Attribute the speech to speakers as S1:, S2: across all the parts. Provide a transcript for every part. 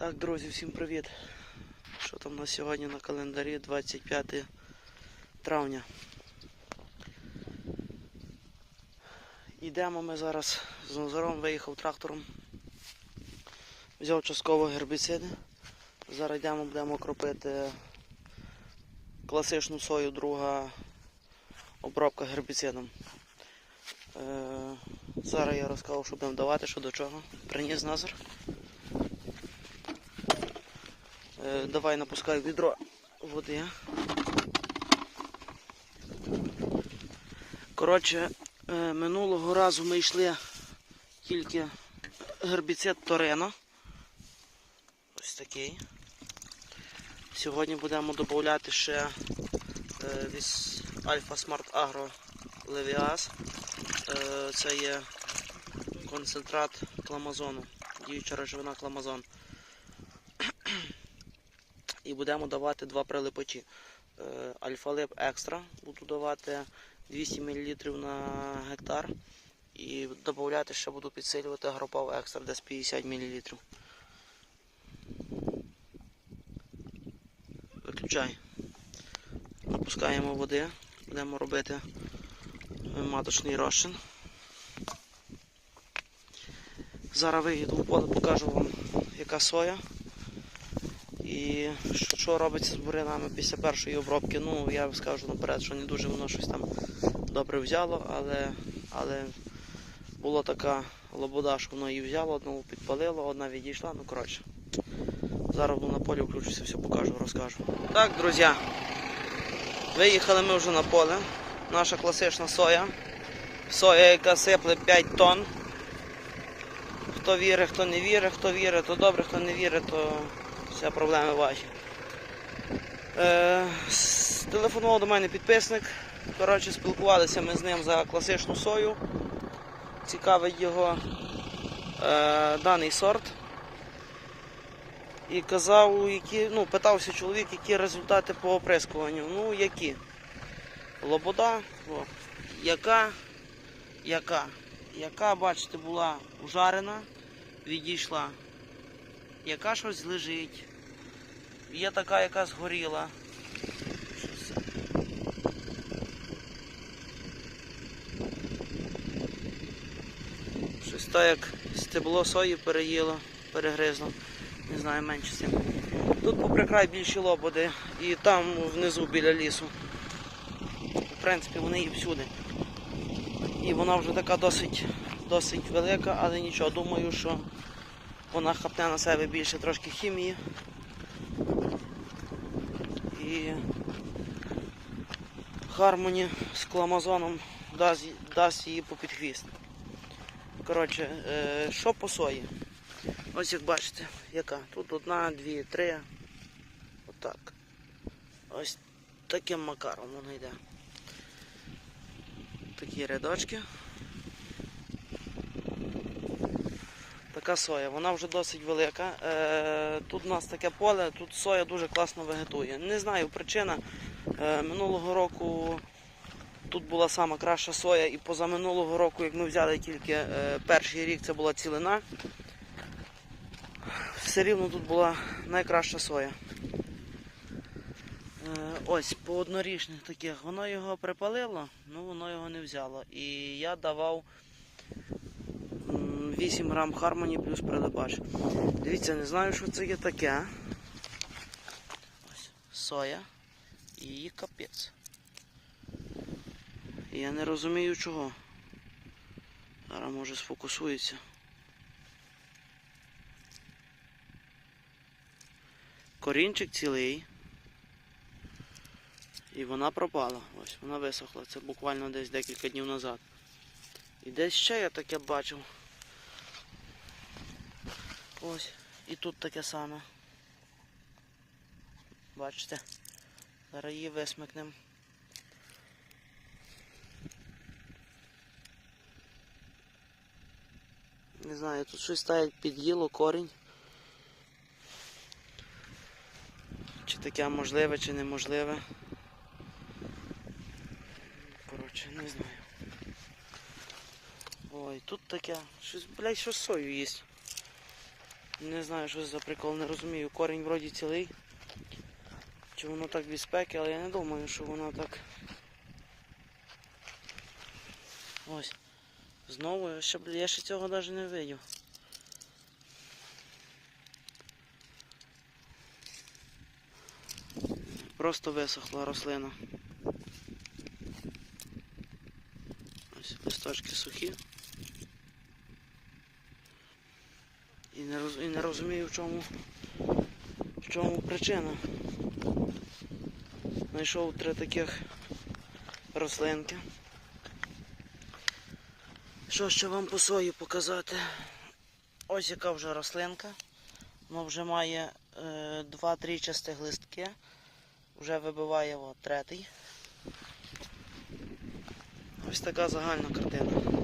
S1: Так, друзі, всім привіт. Що там у нас сьогодні на календарі 25 травня. Йдемо ми зараз з Назаром, виїхав трактором. Взяв частково гербіциди. Зараз йдемо, будемо кропити класичну сою, друга обробка гербіцидом. Е, зараз я розкажу, що будемо давати, що до чого. Приніс Назар. Е, Давай напускай відро води. Коротше, е, минулого разу ми йшли тільки гербіцид Торено. Ось такий. Сьогодні будемо додати ще Альфа Смарт Агро Левіас. Це є концентрат кламазону, діюча речовина кламазон і будемо давати два прилипачі. Е, Альфа-лип екстра буду давати 200 мл на гектар. І додати ще буду підсилювати агропав екстра десь 50 мл. Виключай. Напускаємо води, будемо робити маточний розчин. Зараз виїду в поле, покажу вам, яка соя. І що- робиться з бурянами після першої обробки, ну я скажу наперед, що не дуже воно щось там добре взяло, але, але була така лобода, що воно її взяло, одну підпалило, одна відійшла, ну коротше. Зараз на полі включуся, все покажу, розкажу. Так, друзі, виїхали ми вже на поле. Наша класична соя. Соя, яка сипле 5 тонн. Хто вірить, хто не вірить, хто вірить, то добре, хто не вірить, то все проблеми ваші. Е, телефонував до мене підписник. Коротше, спілкувалися ми з ним за класичну сою. Цікавить його е, даний сорт. І казав, які, ну, питався чоловік, які результати по оприскуванню. Ну, які? Лобода, о, яка, яка, яка, бачите, була ужарена, відійшла яка щось лежить. Є така, яка згоріла. Щось. Так як стебло сої переїло, перегризло. Не знаю, менше цим. Тут попри край більші лободи і там внизу біля лісу. В принципі, вони і всюди. І вона вже така досить, досить велика, але нічого, думаю, що вона хапне на себе більше трошки хімії. І Хармоні з кламазоном дасть, дасть її по підхвіст. Коротше, е, що по сої? Ось як бачите, яка. Тут одна, дві, три. Отак. Ось таким макаром воно йде. Такі рядочки. Така соя, вона вже досить велика. Е, тут у нас таке поле, тут соя дуже класно вегетує. Не знаю причина. Е, минулого року тут була сама краща соя, і позаминулого року, як ми взяли тільки е, перший рік, це була цілина. Все рівно тут була найкраща соя. Ось по однорічних таких. Воно його припалило, ну воно його не взяло. І я давав. М, 8 грам Harmony плюс прилипач. Дивіться, не знаю, що це є таке. Ось, соя і капець. Я не розумію чого. Зараз може сфокусується. Корінчик цілий. І вона пропала. Ось, вона висохла. Це буквально десь декілька днів назад. І десь ще я таке бачив. Ось. І тут таке саме. Бачите? Зараз її висмикнемо. Не знаю, тут щось так як під'їло корінь. Чи таке можливе, чи неможливе. Коротше, не знаю. Ой, тут таке. Щось, блядь, що сою їсть. Не знаю, що це за прикол, не розумію. Корінь вроді цілий. Чи воно так від спеки, але я не думаю, що воно так. Ось. Знову я ще, я ще цього навіть не видів. Просто висохла рослина. Ось листочки сухі. І не, роз, і не розумію, в чому, в чому причина. Знайшов три таких рослинки. Що ще вам по сої показати? Ось яка вже рослинка. Вона вже має е, два трічастих листки. Вже вибиває от, третій. Ось така загальна картина. Е,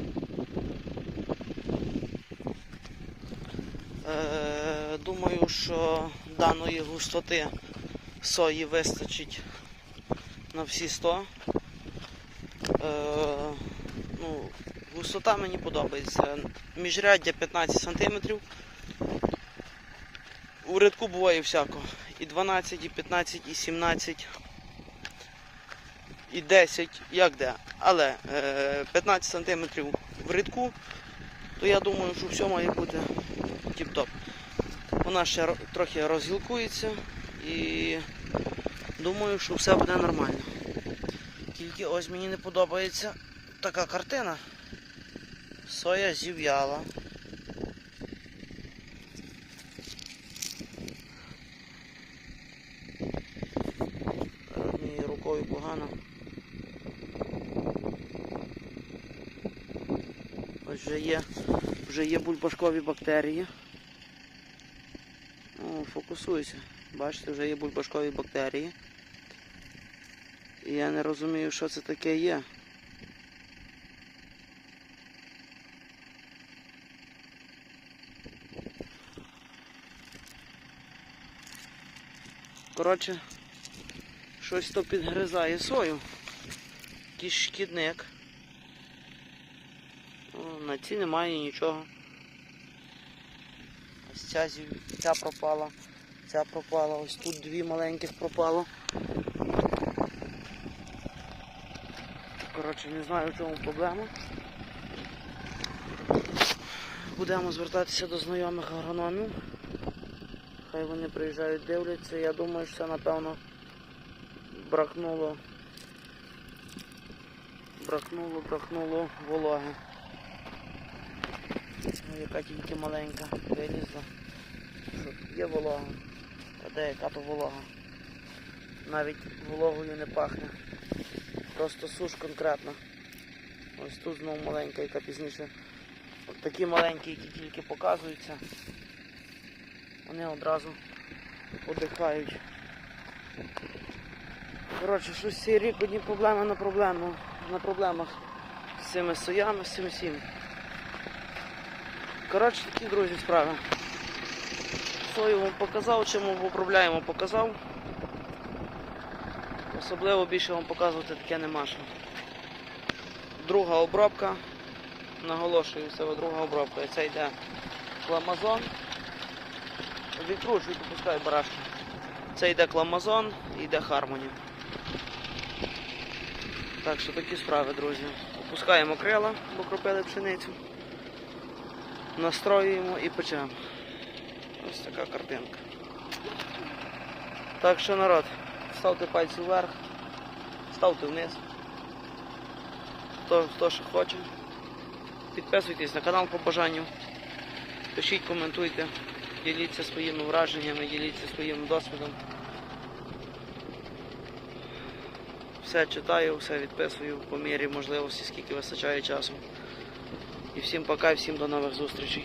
S1: думаю, що даної густоти сої вистачить на всі 100. Е, ну, густота мені подобається. Міжряддя 15 см. У рядку буває всяко. І 12, і 15, і 17, і 10, як де. Але е, 15 см в рядку, то я думаю, що все має бути тіп-топ. Вона ще трохи розгілкується і думаю, що все буде нормально. Тільки ось мені не подобається така картина. Соя зів'яла. Однією рукою погано. Ось вже є, вже є бульбашкові бактерії. О, фокусуйся. Бачите, вже є бульбашкові бактерії. І я не розумію, що це таке є. Коротше, щось то підгризає сою. Якийсь шкідник. На ці немає нічого. Ось ця, ця пропала, ця пропала, ось тут дві маленьких пропало. Коротше, не знаю в чому проблема. Будемо звертатися до знайомих агрономів. Хай вони приїжджають, дивляться. Я думаю, що це напевно. Бракнуло, бракнуло вологи. Яка тільки маленька вилізла. Що є волога. А де яка то волога? Навіть вологою не пахне. Просто суш конкретно. Ось тут знову маленька, яка пізніше. От такі маленькі, які тільки показуються. Вони одразу подихають. Коротше, щось цей рік одні проблеми на проблему. На проблемах з цими соями, з цим всім. Коротше, такі друзі справи. Сою вам показав, чим ми обробляємо, показав. Особливо більше вам показувати таке нема що. Друга обробка. Наголошую, це друга обробка. Це йде кламазон. Відкручуй, допускай барашки. Це йде кламазон йде хармоні. Так що такі справи, друзі. Опускаємо крила, бо кропили пшеницю. Настроюємо і печемо. Ось така картинка. Так що народ, ставте пальці вверх, ставте вниз. Хто, хто що хоче. Підписуйтесь на канал по бажанню. Пишіть, коментуйте, діліться своїми враженнями, діліться своїм досвідом. Все читаю, все відписую по мірі можливості, скільки вистачає часу. І всім пока, і всім до нових зустрічей.